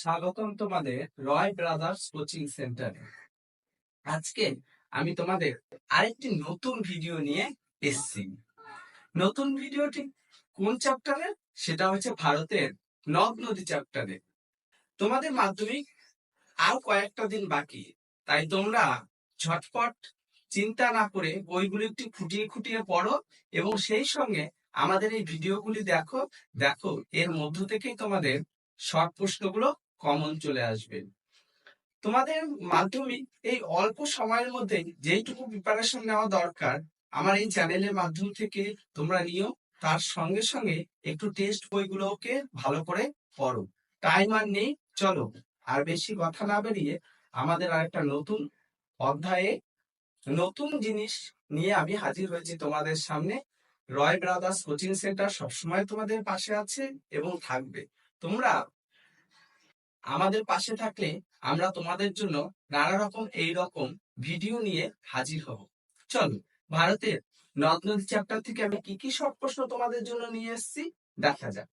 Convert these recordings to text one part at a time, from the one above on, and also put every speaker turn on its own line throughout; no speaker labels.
স্বাগতম তোমাদের রয় brothers coaching সেন্টারে। আজকে আমি তোমাদের আরেকটি নতুন ভিডিও নিয়ে এসেছি। নতুন ভিডিওটি কোন চ্যাপ্টারের? সেটা হচ্ছে ভারতের নদ নদী চ্যাপ্টারে। তোমাদের মাধ্যমিক আর কয়েকটা দিন বাকি, তাই তোমরা ঝটপট চিন্তা না করে বইগুলি একটু খুঁটিয়ে খুঁটিয়ে পড়ো এবং সেই সঙ্গে আমাদের এই ভিডিওগুলি দেখো দেখো, এর মধ্য থেকেই তোমাদের শর্ট প্রশ্নগুলো কমন চলে আসবে। তোমাদের মাধ্যমিক এই অল্প সময়ের মধ্যে যেইটুকু প্রিপারেশন নেওয়া দরকার, আমার এই চ্যানেলের মাধ্যম থেকে তোমরা নিও, তার সঙ্গে সঙ্গে একটু টেস্ট বইগুলোকে ভালো করে পড়ো। টাইম আর নেই, চলো। আর বেশি কথা না বেরিয়ে আমাদের আর একটা নতুন অধ্যায়ে নতুন জিনিস নিয়ে আমি হাজির হয়েছি তোমাদের সামনে। রয় ব্রাদার্স কোচিং সেন্টার সবসময় তোমাদের পাশে আছে এবং থাকবে। তোমরা আমাদের পাশে থাকলে আমরা তোমাদের জন্য নানা রকম এই রকম ভিডিও নিয়ে হাজির হব। চলো, ভারতের নদ নদী চ্যাপ্টার থেকে আমি কি কি সব প্রশ্ন তোমাদের জন্য নিয়ে এসেছি দেখা যাক।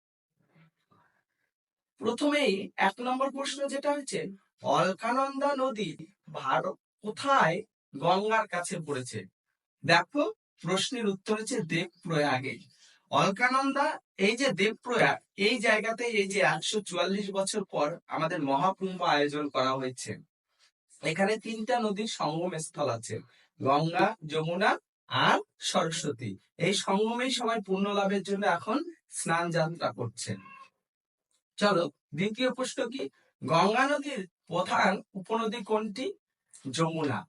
প্রথমেই এক নম্বর প্রশ্ন যেটা হচ্ছে, অলকানন্দা নদী ভারত কোথায় গঙ্গার কাছে পড়েছে? দেখো, প্রশ্নের উত্তর হচ্ছে দেবপ্রয়াগে। অলকানন্দা, এই যে দেবপ্রয়াগ, এই জায়গাতে এই যে একশো চুয়াল্লিশ বছর পর আমাদের মহাকুম্ভ আয়োজন করা হয়েছে। এখানে তিনটা নদীর সঙ্গম স্থল আছে, গঙ্গা, যমুনা আর সরস্বতী। এই সঙ্গমেই সবাই পূর্ণ লাভের জন্য এখন স্নান যাত্রা করছেন। চলো, দ্বিতীয় প্রশ্ন কি? গঙ্গা নদীর প্রধান উপনদী কোনটি? যমুনা।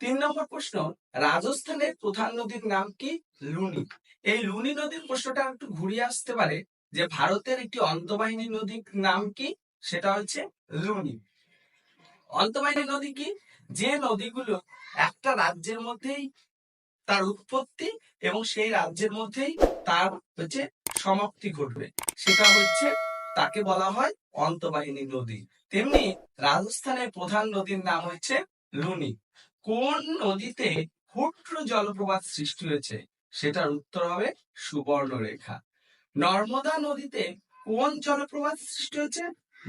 তিন নম্বর প্রশ্ন, রাজস্থানের প্রধান নদীর নাম কি? লুনি। এই লুনি নদীর প্রশ্নটা একটু ঘুরিয়ে আসতে পারে যে ভারতের একটি অন্তবাহিনী নদীর নাম কি? সেটা হচ্ছে লুনি। অন্তবাহিনী নদী কি? যে নদীগুলো একটা রাজ্যের মধ্যেই তার উৎপত্তি এবং সেই রাজ্যের মধ্যেই তার হচ্ছে সমাপ্তি ঘটবে। সেটা হচ্ছে, তাকে বলা হয় অন্তবাহিনী নদী। তেমনি রাজস্থানের প্রধান নদীর নাম হচ্ছে লুনি। কোন নদীতে ক্ষুদ্র জলপ্রপাত সৃষ্টি হয়েছে? সেটার উত্তর হবে সুবর্ণরেখা। নর্মদা নদীতে কোন জলপ্রপাত সৃষ্টি হয়েছে?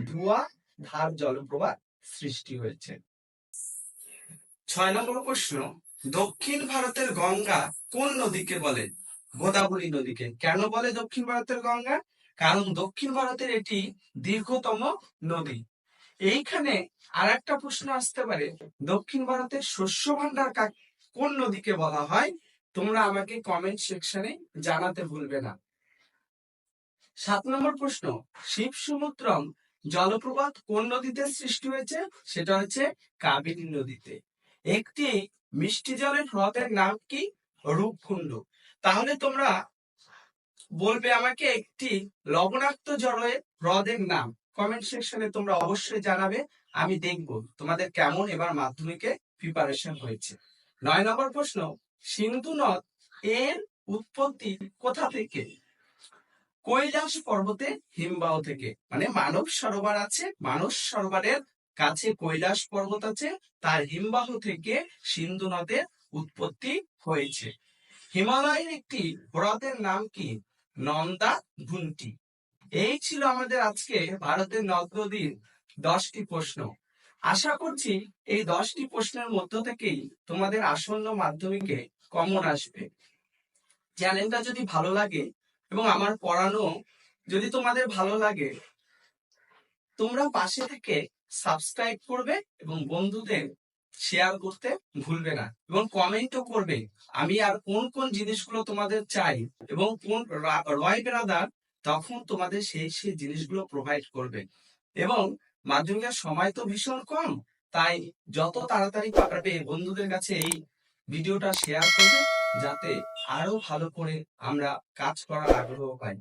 ধোয়া, ধার জলপ্রপাত সৃষ্টি হয়েছে। ছয় নম্বর প্রশ্ন, দক্ষিণ ভারতের গঙ্গা কোন নদীকে বলে? গোদাবরী নদীকে। কেন বলে দক্ষিণ ভারতের গঙ্গা? কারণ দক্ষিণ ভারতের এটি দীর্ঘতম নদী। এইখানে আর একটা প্রশ্ন আসতে পারে। দক্ষিণ ভারতের শস্য ভান্ডার কোন নদীকে বলা হয়? তোমরা আমাকে কমেন্ট সেকশনে জানাতে ভুলবে না। সাত নম্বর প্রশ্ন, শিব সমুদ্রম জলপ্রপাত কোন নদীতে সৃষ্টি হয়েছে? সেটা হচ্ছে কাবেরী নদীতে। একটি মিষ্টি জলের হ্রদের নাম কি? রূপকুণ্ড। তাহলে তোমরা বলবে আমাকে একটি লবণাক্ত জলের হ্রদের নাম। কমেন্ট সেকশনে তোমরা অবশ্যই জানাবে, আমি দেখব তোমাদের কেমন এবার মাধ্যমিকে প্রিপারেশন হয়েছে। নয় নম্বর প্রশ্ন, সিন্ধু নদ এর উৎপত্তি কোথা থেকে? কৈলাস পর্বতে, হিমবাহ থেকে। মানে মানব সরোবর আছে, মানস সরোবরের কাছে কৈলাস পর্বত আছে, তার হিমবাহ থেকে সিন্ধু নদের উৎপত্তি হয়েছে। হিমালয়ের একটি হ্রদের নাম কি? নন্দা ঘুন্টি এই ছিল আমাদের আজকে ভারতের নদ নদীর দশটি প্রশ্ন। আশা করছি এই দশটি প্রশ্নের মধ্য থেকেই তোমাদের আসন্ন মাধ্যমিকে কমন আসবে। চ্যানেলটা যদি ভালো লাগে এবং আমার পড়ানো যদি তোমাদের ভালো লাগে, তোমরা পাশে থেকে সাবস্ক্রাইব করবে এবং বন্ধুদের শেয়ার করতে ভুলবে না এবং কমেন্টও করবে, আমি আর কোন কোন জিনিসগুলো তোমাদের চাই এবং কোন রয় বেরাদার তখন তোমাদের সেই সেই জিনিসগুলো প্রোভাইড করবে। এবং মাধ্যমিকের সময় তো ভীষণ কম, তাই যত তাড়াতাড়ি পারবে বন্ধুদের কাছে এই ভিডিওটা শেয়ার করবে, যাতে আরও ভালো করে আমরা কাজ করার আগ্রহ পাই।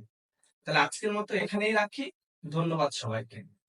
তাহলে আজকের মতো এখানেই রাখি। ধন্যবাদ সবাইকে।